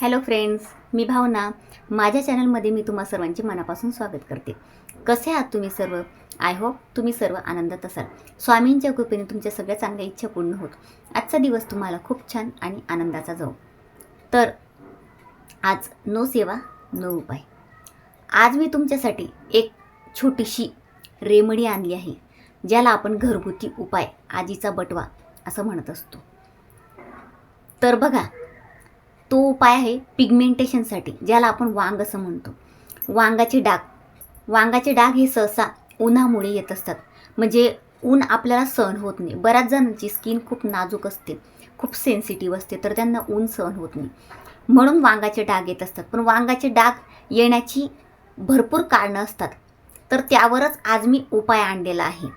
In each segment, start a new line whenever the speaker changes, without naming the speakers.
Hello friends मी भावना. माझ्या चॅनलमध्ये मी तुम्हा सर्वांचे मनापासून स्वागत करते. कसे आहात तुम्ही सर्व? आय होप तुम्ही सर्व आनंदात असाल. स्वामींच्या कृपेने तुमच्या सगळ्या चांगल्या इच्छा पूर्ण होत. आजचा दिवस तुम्हाला खूप छान आणि आनंदाचा जाऊ. तर आज नो सेवा नो उपाय. आज मी तुमच्यासाठी एक छोटीशी रेमडी आणली आहे ज्याला आपण घरगुती उपाय आजीचा बटवा असं म्हणत असतो. तर बघा तो उपाय आहे पिगमेंटेशनसाठी ज्याला आपण वांग असं म्हणतो. वांगाचे डाग. वांगाचे डाग हे सहसा उन्हामुळे येत असतात. म्हणजे ऊन आपल्याला सहन होत नाही. बऱ्याच जणांची स्किन खूप नाजूक असते खूप सेन्सिटिव्ह असते तर त्यांना ऊन सहन होत नाही. म्हणून वांगाचे डाग येत असतात. पण वांगाचे डाग येण्याची भरपूर कारणं असतात. तर त्यावरच आज मी उपाय आणलेला आहे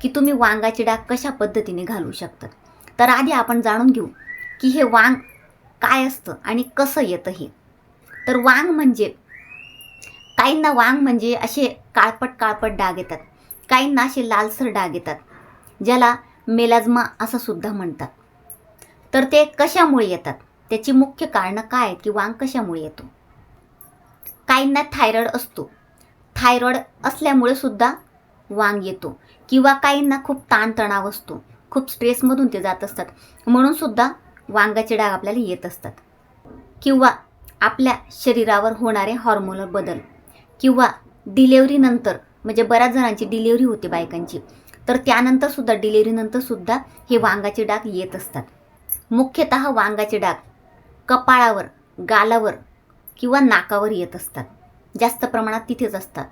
की तुम्ही वांगाचे डाग कशा पद्धतीने घालू शकतात. तर आधी आपण जाणून घेऊ की हे वांग काय असतं आणि कसं येतं हे? तर वांग म्हणजे काहींना वांग म्हणजे असे काळपट काळपट डाग येतात. काहींना असे लालसर डाग येतात ज्याला मेलाज्मा असं सुद्धा म्हणतात. तर ते कशामुळे येतात? त्याची मुख्य कारणं काय आहेत की वांग कशामुळे येतो? काहींना थायरॉइड असतो. थायरॉइड असल्यामुळे सुद्धा वांग येतो. किंवा काहींना खूप ताणतणाव असतो. खूप स्ट्रेसमधून ते जात असतात. म्हणून सुद्धा वांगाचे डाग आपल्याला येत असतात. किंवा आपल्या शरीरावर होणारे हॉर्मोनल बदल. किंवा डिलेवरीनंतर म्हणजे बऱ्याच जणांची डिलेवरी होते बायकांची. तर त्यानंतरसुद्धा डिलेवरीनंतरसुद्धा हे वांगाचे डाग येत असतात. मुख्यतः वांगाचे डाग कपाळावर गालावर किंवा नाकावर येत असतात. जास्त प्रमाणात तिथेच असतात.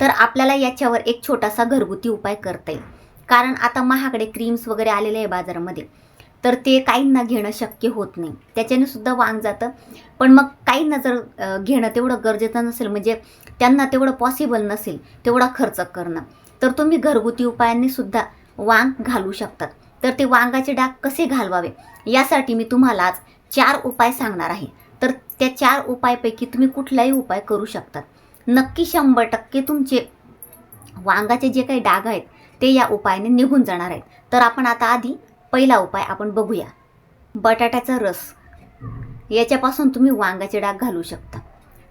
तर आपल्याला याच्यावर एक छोटासा घरगुती उपाय करता येईल. कारण आता महागडे क्रीम्स वगैरे आलेले आहे बाजारामध्ये. तर ते काहींना घेणं शक्य होत नाही. त्याच्याने सुद्धा वांग जातं. पण मग काहींना जर घेणं तेवढं गरजेचं नसेल म्हणजे त्यांना तेवढं पॉसिबल नसेल तेवढा खर्च करणं तर तुम्ही घरगुती उपायांनी सुद्धा वांग घालू शकतात. तर ते वांगाचे डाग कसे घालवावे? यासाठी मी तुम्हाला आज चार उपाय सांगणार आहे. तर त्या चार उपायपैकी तुम्ही कुठलाही उपाय करू शकतात. नक्की शंभर टक्के तुमचे वांगाचे जे काही डाग आहेत ते या उपायाने निघून जाणार आहेत. तर आपण आता आधी पहिला उपाय आपण बघूया. बटाट्याचा रस. याच्यापासून तुम्ही वांगाचे डाग घालू शकता.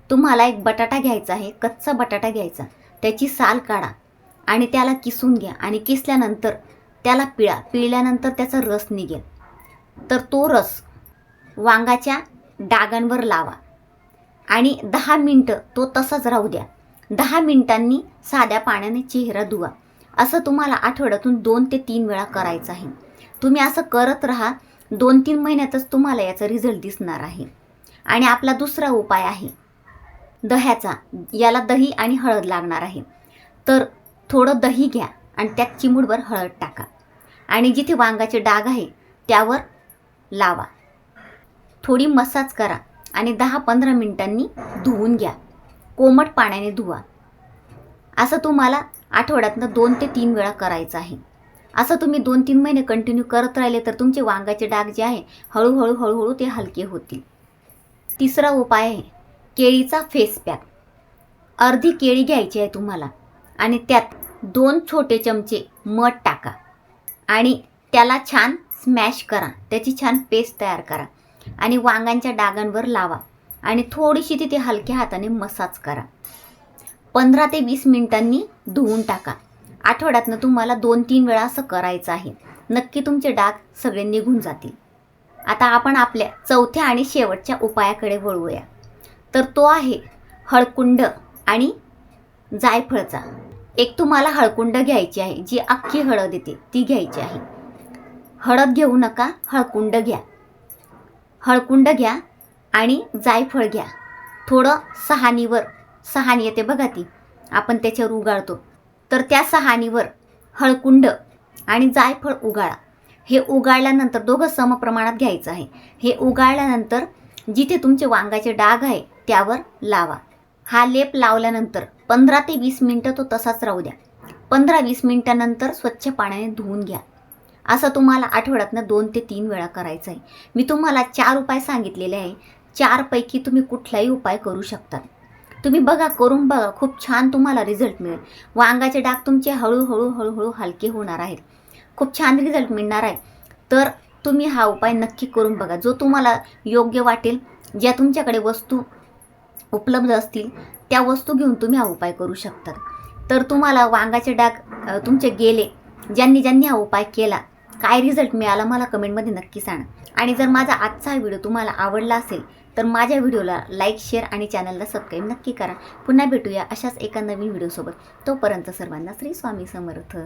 तुम्हाला एक बटाटा घ्यायचा आहे कच्चा बटाटा घ्यायचा. त्याची साल काढा आणि त्याला किसून घ्या आणि किसल्यानंतर त्याला पिळा. पिळल्यानंतर त्याचा रस निघेल. तर तो रस वांगाच्या डागांवर लावा आणि दहा मिनटं तो तसाच राहू द्या. दहा मिनिटांनी साध्या पाण्याने चेहरा धुवा. असं तुम्हाला आठवड्यातून दोन ते तीन वेळा करायचं आहे. तुम्ही असं करत राहा दोन तीन महिन्यातच तुम्हाला याचा रिझल्ट दिसणार आहे. आणि आपला दुसरा उपाय आहे दह्याचा. याला दही आणि हळद लागणार आहे. तर थोडं दही घ्या आणि त्यात चिमूटभर हळद टाका. आणि जिथे वांगाचे डाग आहे त्यावर लावा. थोडी मसाज करा आणि दहा पंधरा मिनिटांनी धुवून घ्या. कोमट पाण्याने धुवा. असं तुम्हाला आठवड्यातनं दोन ते तीन वेळा करायचं आहे. असं तुम्ही दोन तीन महिने कंटिन्यू करत राहिले तर तुमचे वांगाचे डाग जे आहे हळूहळू हळूहळू ते हलके होतील. तिसरा उपाय आहे केळीचा फेस पॅक अर्धी केळी घ्यायची आहे तुम्हाला आणि त्यात दोन छोटे चमचे मध टाका आणि त्याला छान स्मॅश करा. त्याची छान पेस्ट तयार करा आणि वांगांच्या डागांवर लावा आणि थोडीशी तिथे हलक्या हाताने मसाज करा. पंधरा ते वीस मिनिटांनी धुवून टाका. आठवड्यातनं तुम्हाला दोन तीन वेळा असं करायचं आहे. नक्की तुमचे डाग सगळे निघून जातील. आता आपण आपल्या चौथ्या आणि शेवटच्या उपायाकडे वळूया. तर तो आहे हळकुंड आणि जायफळचा. एक तुम्हाला हळकुंड घ्यायची आहे जी अख्खी हळद येते ती घ्यायची आहे. हळद घेऊ नका हळकुंड घ्या. हळकुंड घ्या आणि जायफळ घ्या. थोडं सहानीवर सहानी येते बघा ती. आपण त्याच्यावर उगाळतो. तर त्या सहानीवर हळकुंड आणि जायफळ उगाळा. हे उगाळल्यानंतर दोघं समप्रमाणात घ्यायचं आहे. हे उगाळल्यानंतर जिथे तुमचे वांगाचे डाग आहे त्यावर लावा. हा लेप लावल्यानंतर पंधरा ते वीस मिनटं तो तसाच राहू द्या. पंधरा वीस मिनटानंतर स्वच्छ पाण्याने धुवून घ्या. असं तुम्हाला आठवड्यातनं दोन ते तीन वेळा करायचं आहे मी तुम्हाला चार उपाय सांगितलेले आहे. चारपैकी तुम्ही कुठलाही उपाय करू शकता. तुम्ही बघा करून बघा. खूप छान तुम्हाला रिझल्ट मिळेल. वांगाचे डाग तुमचे हळूहळू हळूहळू हलके होणार आहेत. खूप छान रिझल्ट मिळणार आहे. तर तुम्ही हा उपाय नक्की करून बघा. जो तुम्हाला योग्य वाटेल ज्या तुमच्याकडे वस्तू उपलब्ध असतील त्या वस्तू घेऊन तुम्ही हा उपाय करू शकतात. तर तुम्हाला वांगाचे डाग तुमचे गेले. ज्यांनी ज्यांनी हा उपाय केला काय रिझल्ट मिळाला मला कमेंटमध्ये नक्की सांगा. आणि जर माझा आजचा हा व्हिडिओ तुम्हाला आवडला असेल तर माझ्या व्हिडिओला लाईक शेअर आणि चॅनलला सबस्क्राईब नक्की करा. पुन्हा भेटूया अशाच एका नवीन व्हिडिओसोबत. तोपर्यंत सर्वांना श्री स्वामी समर्थ.